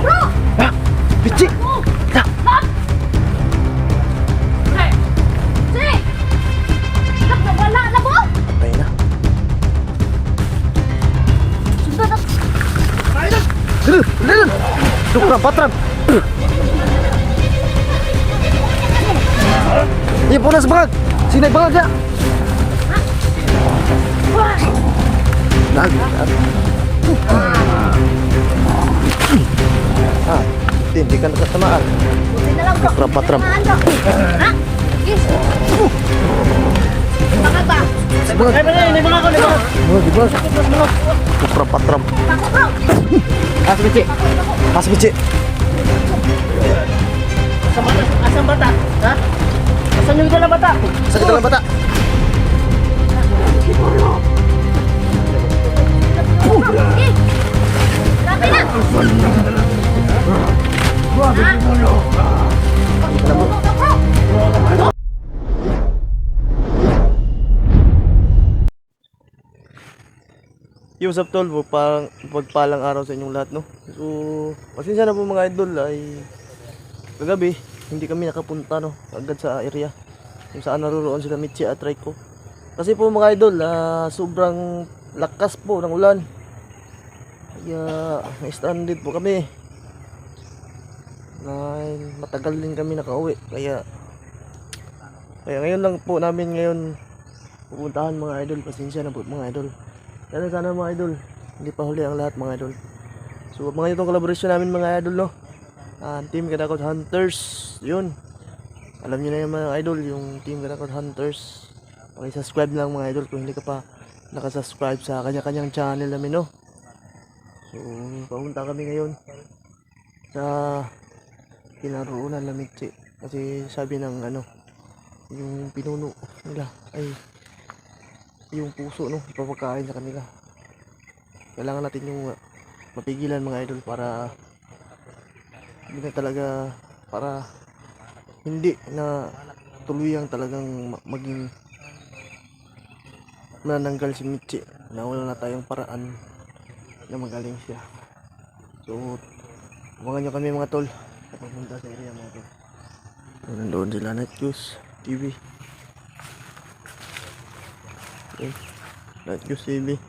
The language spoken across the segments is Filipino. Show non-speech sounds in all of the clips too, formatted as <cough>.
Bro! Ha? Pichi! Oh! Ha? Lap! Sir! Sir! Lap, nawala na mo? Patay na. Sundan na. Dulu! Dulu! Dukram, patram! Iya po na sa bangag! Sino yung bangag niya? Wah! Nag! Ah, hindi, hindi ka nakatamaan. Buti na lang bro. Patram, patram. Tamaan, bro. Ha? Yes. Bakit ba? Sa bangag! Ay, pala, hindi mga ako, hindi mga ako. Bangag, di ba? Dukram, patram. Bakit bro? Ah, si Pichi! Ah, si Pichi! Asang bata? Asang bata? Ha? Asang yung dalang bata? Sa kita lang bata! Yo, what's up tol? Pagpalang, araw sa inyong lahat, no? So, pasensya na po mga idol ay kagabi, hindi kami nakapunta, no? Agad sa area kung saan naroon sila Michi at Raiko. Kasi po mga idol, ah, sobrang lakas po ng ulan. Kaya, na-stranded po kami. Dahil matagal din kami nakauwi. Kaya, kaya ngayon lang po namin ngayon pupuntahan mga idol. Pasensya na po mga idol. Sana sana mga idol, hindi pa huli ang lahat mga idol. So mga itong collaboration namin mga idol no. Ah, team Kadakot Hunters, yun. Alam niyo na yung mga idol, yung team Kadakot Hunters. Paki-subscribe lang mga idol kung hindi ka pa nakasubscribe sa kanya-kanyang channel namin no. So papunta kami ngayon sa kinaroonan na Mitsi. Kasi sabi ng ano, yung pinuno nila ay yung puso no ipapagkain sa kanila. Kailangan natin yung uh, mapigilan mga idol para hindi na talaga para hindi na tuluyang talagang ma- maging mananggal si Michi na wala na tayong paraan na magaling siya so abangan nyo kami mga tol sa pupunta sa area mga tol nandoon sila Night News TV Okay. Let's go CB.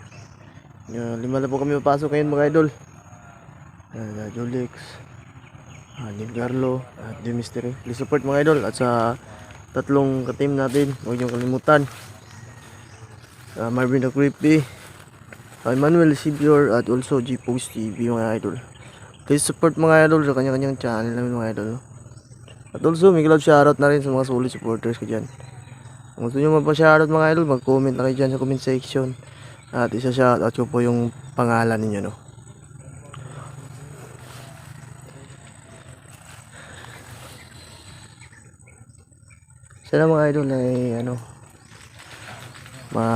Uh, lima na po kami papasok ngayon mga idol. Uh, Julix, uh, Neil Garlo, at The Mystery. Please support mga idol at sa tatlong ka-team natin. Huwag niyong kalimutan. Uh, Marvin the Creepy, uh, Emmanuel Sibior at also G-Post TV mga idol. Please support mga idol sa kanya-kanyang channel namin mga idol. At also, may glad shoutout na rin sa mga solid supporters ko dyan. Kung gusto nyo magpa-shoutout mga idol, mag-comment na kayo dyan sa comment section. At isa shoutout ko po yung pangalan ninyo, no. Sana mga idol ay ano ma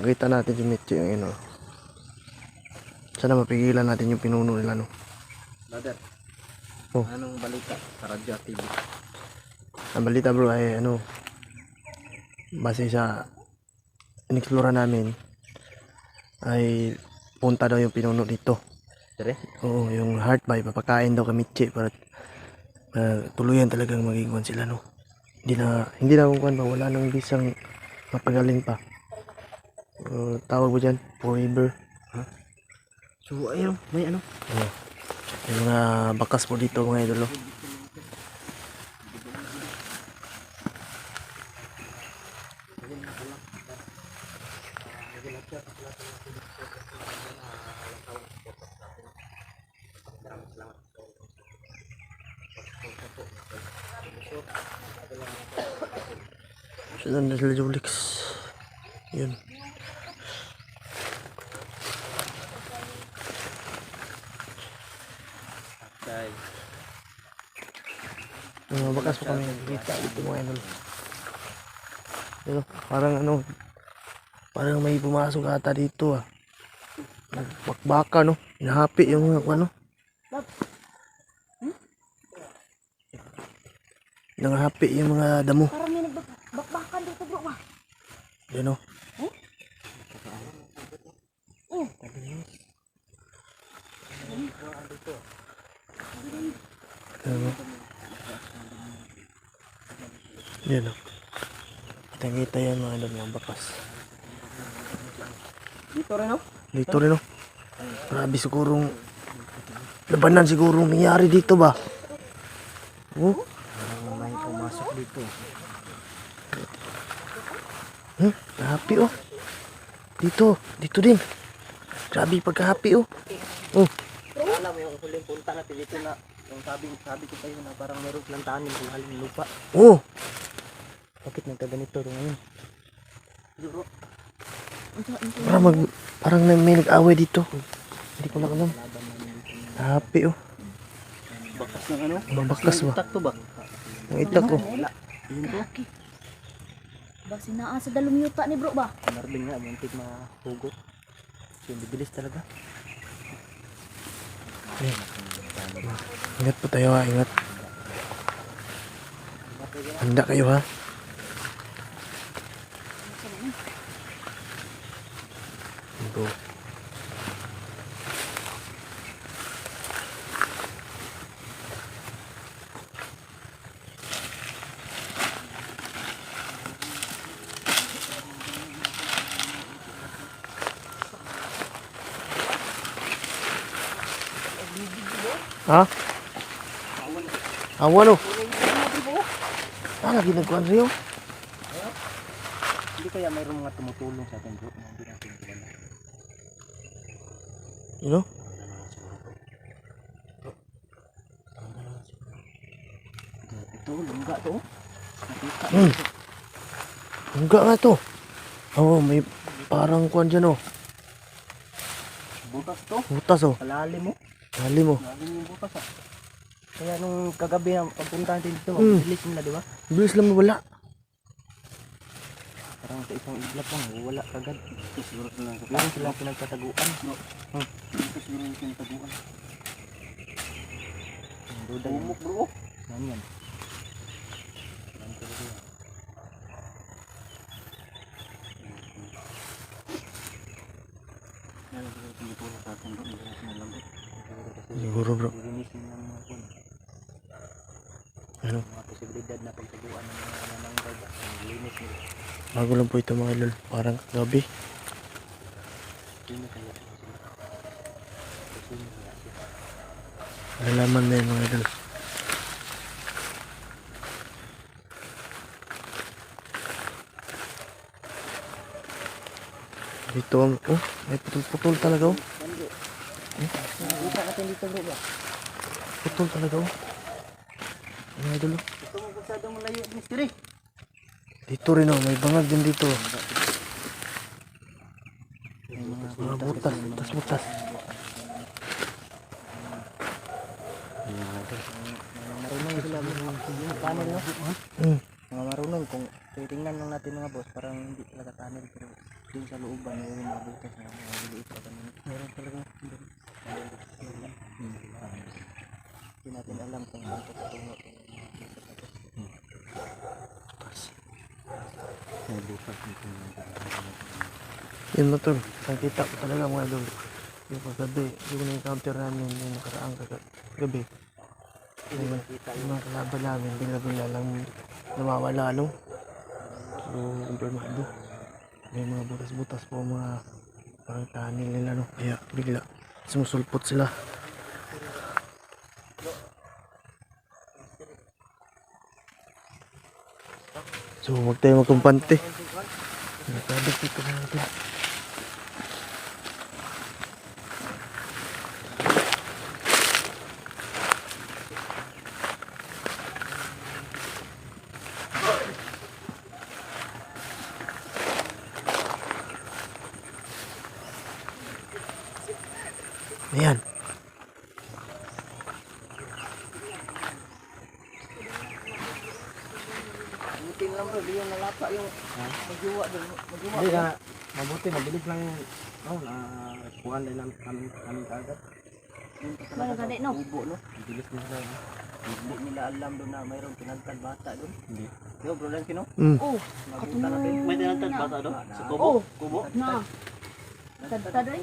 makita natin si Mitch yung ano sana mapigilan natin yung pinuno nila no Brother, Oh. anong balita sa Radyo TV? Ang balita bro ay ano base sa inexplora namin ay punta daw yung pinuno dito. Dire? Oo, yung heart by papakain daw kami Mitchi para uh, tuluyan talagang maging kwan sila no. Hindi na hindi na kung kwan ba wala nang bisang mapagaling pa. Uh, tawag mo dyan, forever. So, ayun, may ano? Yung mga bakas po dito mga idolo. Saan na sila Julix? Yun. Dahil, Mga bakas po kami nakikita dito mga idol. Pero parang ano, parang may pumasok ata dito ah. Nagpakbaka no, hinahapi yung ano. Nangahapi yung mga damo. Parang may nagbakbakan dito bro ba? Yan o. Yan o. Kitang-kita yan mga idol, mga bakas. Dito rin, oh. Dito rin o. Grabe sigurong labanan sigurong nangyari dito ba? Oh, Parang may pumasok dito. hmm, happy oh. Dito, dito din. Grabe pagka-happy oh. Oh, Alam mo yung huling punta natin dito na yung sabi, sabi ko kayo na parang meron silang tanim sa haling lupa. oh. Bakit nagkaganito rin ngayon? Siguro, Parang, mag, parang na- may nag-away dito. Hindi ko lang alam. Happy oh. Bakas ng ano? Mabakas ba? Itak to ba? Ang itak oh. Wala. Yun to. Ba sinaa sa dalong yuta ni bro ba? Marling nga, muntik mahugot. So, bibilis talaga. Ingat po tayo ha, ingat. Handa kayo ha. Bro. Ha? Awan oh. Ah, lagi nagkuhan sa'yo. Hindi kaya mayroong mga tumutulong sa atin bro na hindi natin kilala. You know? Ito, lungga to. Nakita. Hmm. Enggak nga to. Oo, oh, may parang kuhan dyan oh. Butas to. Butas oh. Palalim mo. Dali mo. Lalim yung butas ah. Kaya nung kagabi na pagpunta natin dito, Hmm. mabilis nila, di ba? Bilis lang mawala. Parang sa isang iglap lang, wala kagad. Siguro silang Meron silang pinagtataguan. Hmm. Siguro yung pinagtaguan. Bumok bro. Yan yan. Yan talaga yan. Yan ang siguro bro. Ano? Mga posibilidad na pagtaguan ng mga nananggag at ang linis nila. Bago lang po ito mga lol. Parang gabi. Sino kaya sila? Sino kaya sila? Nalaman na yun mga idol. Dito ang... Oh, may putol-putol talaga oh. Nakita natin dito? Putol talaga oh. Mga idol oh. Ito mo masyadong malayo mystery. Dito rin oh. May bangag din dito. May mga butas, butas, butas. marunong sila tunnel no? Hmm. Mga marunong kung titingnan lang natin mga boss parang hindi talaga tunnel pero dun sa looban may mga butas na mga maliit pa talaga. Hindi natin alam kung ito patungo. Yan motor. Nakita ko talaga mga idol. Yung paggabi. Yung na-encounter namin yung nakaraang gabi. Yung, yung mga kalaban namin. Bila-bila lang namawala no. So, kumpirmado. May mga butas-butas po mga parang tunnel nila no. Kaya bigla sumusulpot sila. So, huwag tayo magkumpante. Dito mga idol. Ayan. Buti lang bro, di yung nalapa yung magjuwa doon. Magjuwa. Hindi na, mabuti, mabilis lang yung, oh, na, kuhan lang kami, kami kagad. Mga gani no. Ubo, no? Mabilis nila, no? Hindi nila alam doon na mayroong tinagtad bata doon. Hindi. Yo, bro lang kino. Mm. Oh, Nakita natin. May tinagtad bata doon? Sa kubo? Oh. Kubo? na. Tad tadoy.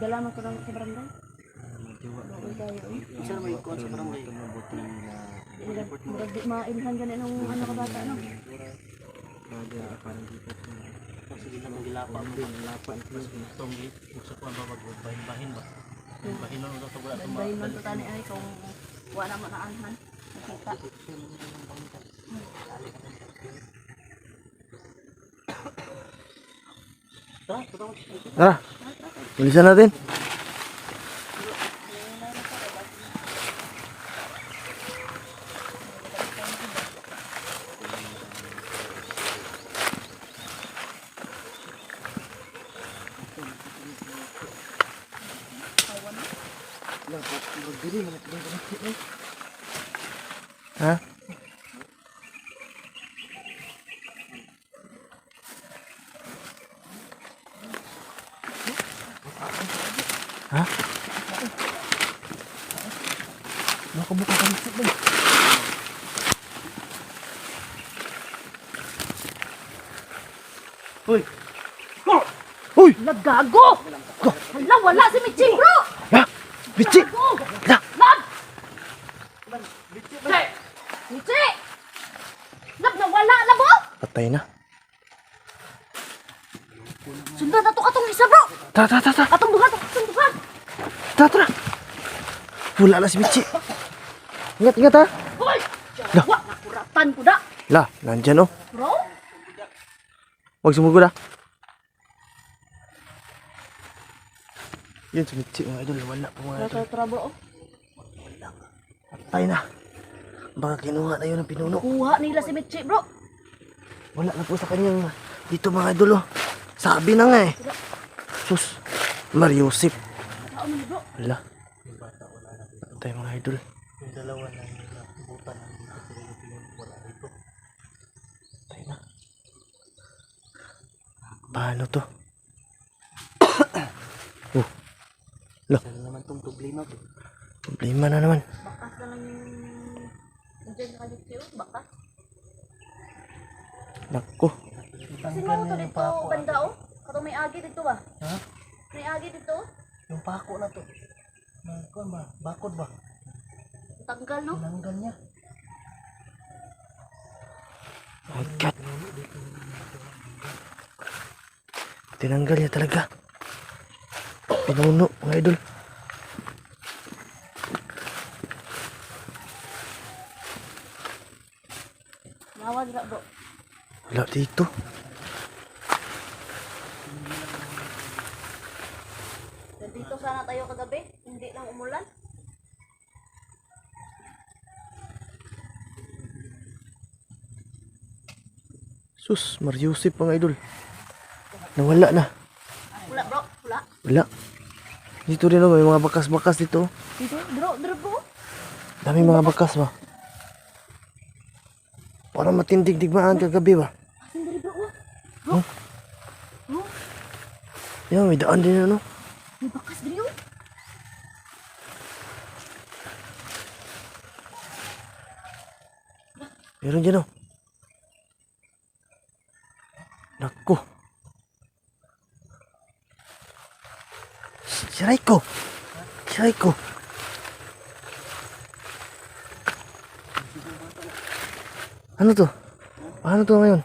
Dala mo ko lang sa barangay. Isa may ikon sa barangay. Mabuti na Murag di mailhan gani nung ano ka bata no. Baga parang dito sa sige na magilapa mo din lapa ang tong gusto ko ba magbahin bahin ba bahin lang sa wala Bayin man to tani ay kung wa na man aanhan. Nakita. Tara, tara. Tara. Bilisan natin. Ha? Ha? Nakabuka ka nito ba? Uy! Uy! Nagago! Hala, wala si Michi, bro! Ha? Bichi! Gago! La! Lab! Michi! Michi! Lab, nawala na mo? Patay na. Sundan na to katong isa, bro! Tara, tara, tara, Atong duha, atong duha! tara, tara. Wala na si Bichi. Ingat, ingat ha. Hoy! Jawa, nakuratan ko da! La, nandyan oh. Bro? Huwag sumugod ah. Yun, si Michi, mga idol. Wala po mga idol. Tara, tara, bro. Patay na. Baka kinuha na yun ang pinuno. Kuha nila si Michi, bro. Wala na po sa kanyang dito mga idol oh. Sabi na nga eh. Sus. Mariusip. Wala. Patay mga idol. Yung dalawa na nabutan ng dito sa Pilipinas wala dito. Patay na. Paano to? <coughs> oh. La, Ano naman tong problema ko? problema na naman. Bakas na lang yung... Nandiyan na kayo. Bakas. Nako. Kasi mo to dito, banda, oh. Katong may agi dito ba? Ha? May agi dito. Yung pako na to. Nah, kuan ba? Bakod ba? Tanggal, no? Tinanggal niya. Oh God. Tinanggal niya talaga. Pinuno, mga idol. Nawa dira, bro. Wala dito. Nandito sana tayo kagabi. Hindi lang umulan. Sus, Mariusip mga idol. Nawala na. Wala, bro. Wala. Wala. Dito rin oh, may mga bakas-bakas dito. Dito, bro. Dito, bro. Daming mga bakas ba? Parang matindig digmaan kagabi ba? Oh. Bro, Yan, may daan din ano. may bakas diri, oh. Meron dyan oh. Nako. Si Raiko. Si Raiko. Ano to? Paano to ngayon?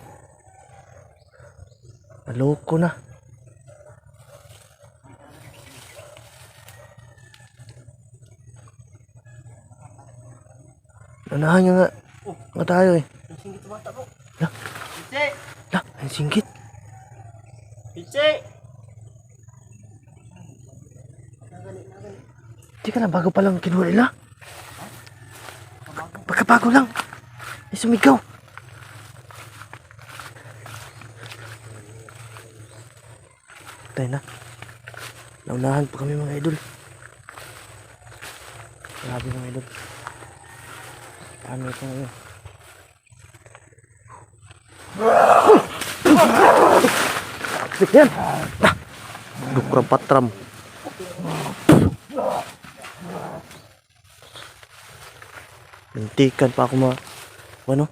Naloko na. Nanahan nga. Nga tayo eh. Yung singgit sa bata bro. Lah. Piche! Lah, ang singgit. Piche! Di ka na bago pa lang kinuha nila. Pagkabago lang. Ay sumigaw. Tayo na. Naunahan pa kami mga idol. Grabe mga idol. Paano ito ngayon? Yan! Patram. Mintikan pa ako ma... Ano?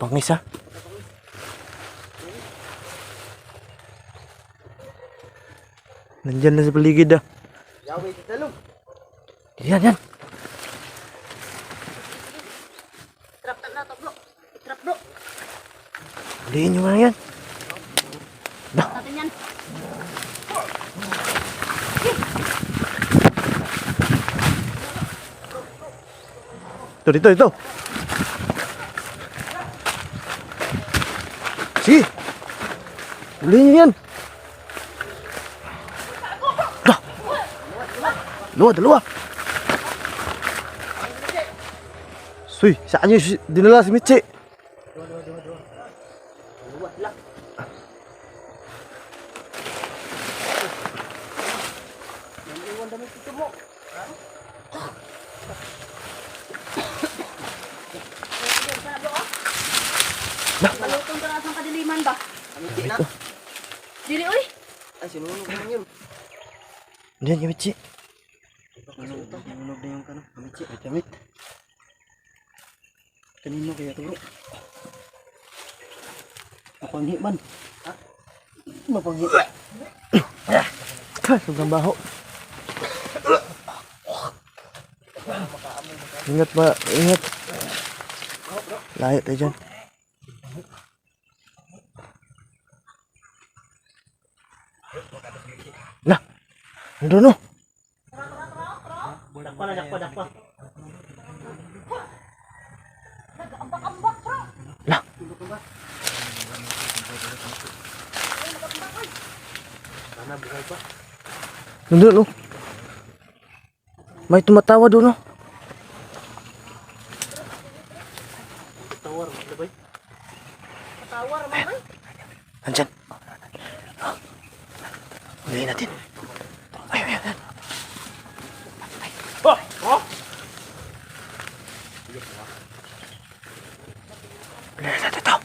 Pangis ha? Nandyan na sa paligid ah. Sa talong. Yan, yan. Trap na to bro. Trap bro. Huliin nyo nga yan. Natin yan. Ito, dito, ito. Sige. Huliin nyo yan. Dalawa, dalawa. Suy, saan nyo si- dinala si Michi? Malutong ka na sa kadiliman ba? Kamiti na. Dili oy. Ay, sinunog naman yun. Diyan, yung Michi. Na yung kano. Kamiti. Ay, kamit. Kanino kaya to bro? Mapanghi man. Ha? Mapanghi. <coughs> Sobrang baho. Ingat ba? Ingat. Layo tayo dyan. Lah, nandun no. Dakpa na, dakpa, dakpa. Ambak-ambak bro. Lah. Sana buhay pa. Nandun no. May tumatawa doon no. Tawar, labay. Tawar mo oy. Nandyan. Huliin natin. Ayun, ayun, ayun. Oh! Oh! Huliin natin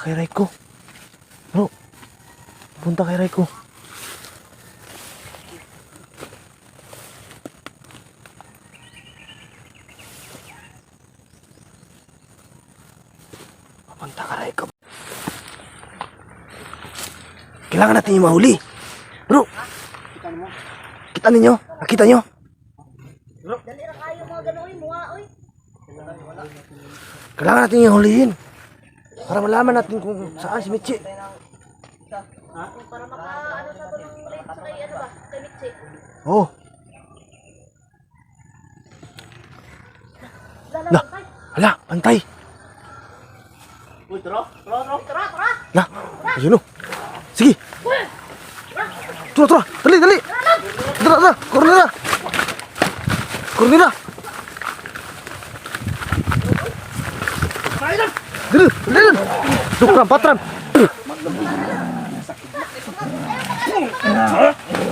Papunta kay Raiko. Bro. Papunta kay Raiko. Papunta kay Raiko. Kailangan natin yung mahuli. Bro. Kita ninyo? Nakita nyo? Dali ra kayo mga ganoy muha oy. Kailangan natin yung hulihin. Para malaman natin kung saan si Michi. Para maka ano sa tulong rate sa kay ano ba? Kay Mitsi. Oh. Lah. Hala, pantay. Uy, tro! Tro, tro! Tara, tara. Lah, ayun o. Sige. Tura, tura. Dali, dali. Tara, tara. Cornera. Cornera. Dali, dali, dali. Dukram, patram.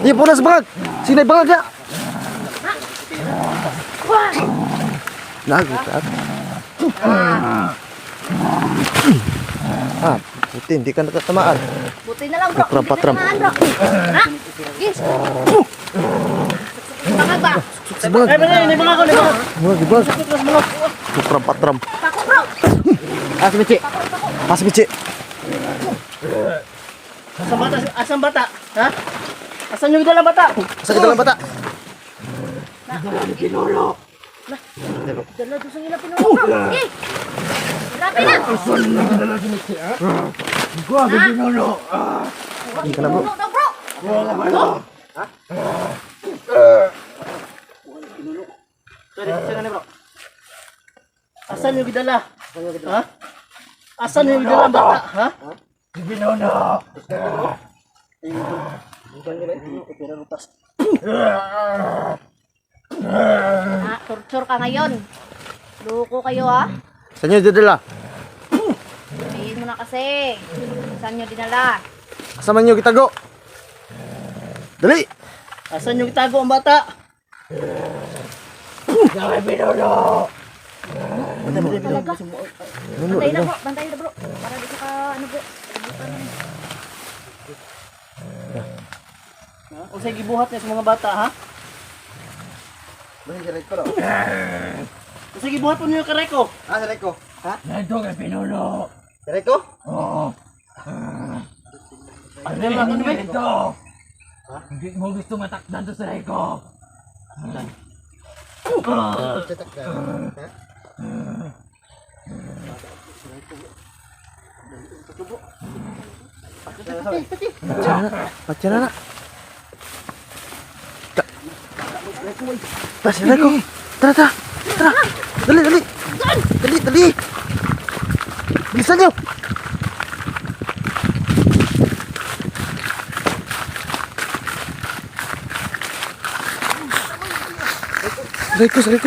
Iya, puna sa bangag. Sinay bangag ya. Nagulat. Ah, puti, hindi ka natatamaan. Buti na lang bro. Patram, Hindi patram. tinamaan, bro. Ha? Yes. Bangag ba? Sa bangag. Ay, bala, ini mga ako, ini mga. Bangag, bangag. Dukram, patram. Pako bro. Ah, si Michi. Ah, si Michi. Asang bata? Asang bata? Ha? Asan yung dalang bata? Sa kita lang bata. Dala doon sa ila pinuno bro. Eh. Grabe na. Hindi ka na bro. Pinuno daw, bro. Sorry, saan na bro? Asan yung gidala? Ha? Asan yung gidala ang bata? Ha? Binono! Ah, torture ka ngayon. Loko kayo ha. Saan nyo dadala? Sabihin mo na kasi. Saan nyo dinala? Sama nyo kitago. Dali! Asan yung itago ang bata? Talaga. Nuno, Bantay na ikaw. bro, bantay na bro. Para di ka ano bro. O sige, buhat niya sa mga bata, ha? O sige, buhat mo niyo yung kareko. Ah, sa Reko. Ito kay Pinuno. Sa Reko? Ano ba? Ano ba? Ito. Hindi mo gusto matakdan to sa Reko. Patsya na, patsya na na. Ta- Patsya na ko. Tara, tara, tara. Dali, dali. Dali, dali. Saray ko, saray ko.